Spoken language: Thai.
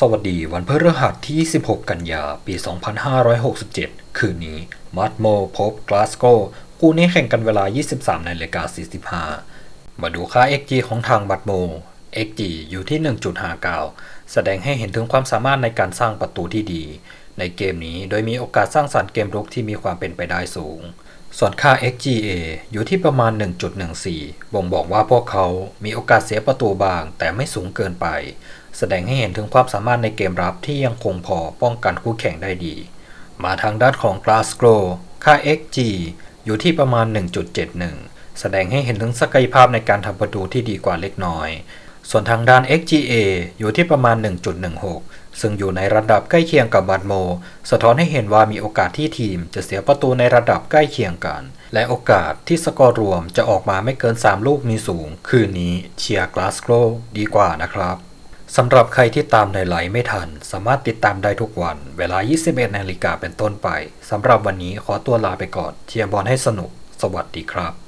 สวัสดีวันพฤหัสที่ 16 กันยา ปี 2567 คืนนี้ มัดโมพบกลาสโกคู่นี้แข่งกันเวลา 23นาฬิกา45 มาดูค่า XG ของทางบัตโม XG อยู่ที่ 1.59 แสดงให้เห็นถึงความสามารถในการสร้างประตูที่ดี ในเกมนี้โดยมีโอกาสสร้างสรรค์เกมรุกที่มีความเป็นไปได้สูง ส่วนค่า XGA อยู่ที่ประมาณ 1.14 บ่งบอกว่าพวกเขามีโอกาสเสียประตูบาง แต่ไม่สูงเกินไป แสดงให้เห็นถึงความสามารถในเกมรับที่ยังคงพอป้องกันคู่แข่งได้ดี มาทางด้านของ Glasgow ค่า XG อยู่ที่ประมาณ 1.71 แสดงให้เห็นถึงศักยภาพในการทำประตูที่ดีกว่าเล็กน้อย ส่วนทางด้าน XGA อยู่ที่ประมาณ 1.16 ซึ่งอยู่ในระดับใกล้เคียงกับบัตโม สะท้อนให้เห็นว่ามีโอกาสที่ทีมจะเสียประตูในระดับใกล้เคียงกัน และโอกาสที่สกอร์รวมจะออกมาไม่เกิน 3 ลูกมีสูง คืนนี้เชียร์กลาสโกดีกว่านะครับสำหรับใครที่ตามในไลฟ์ไม่ทัน สามารถติดตามได้ทุกวัน เวลา 21นาฬิกาเป็นต้นไป สำหรับวันนี้ขอตัวลาไปก่อนเชียร์บอลให้สนุก สวัสดีครับ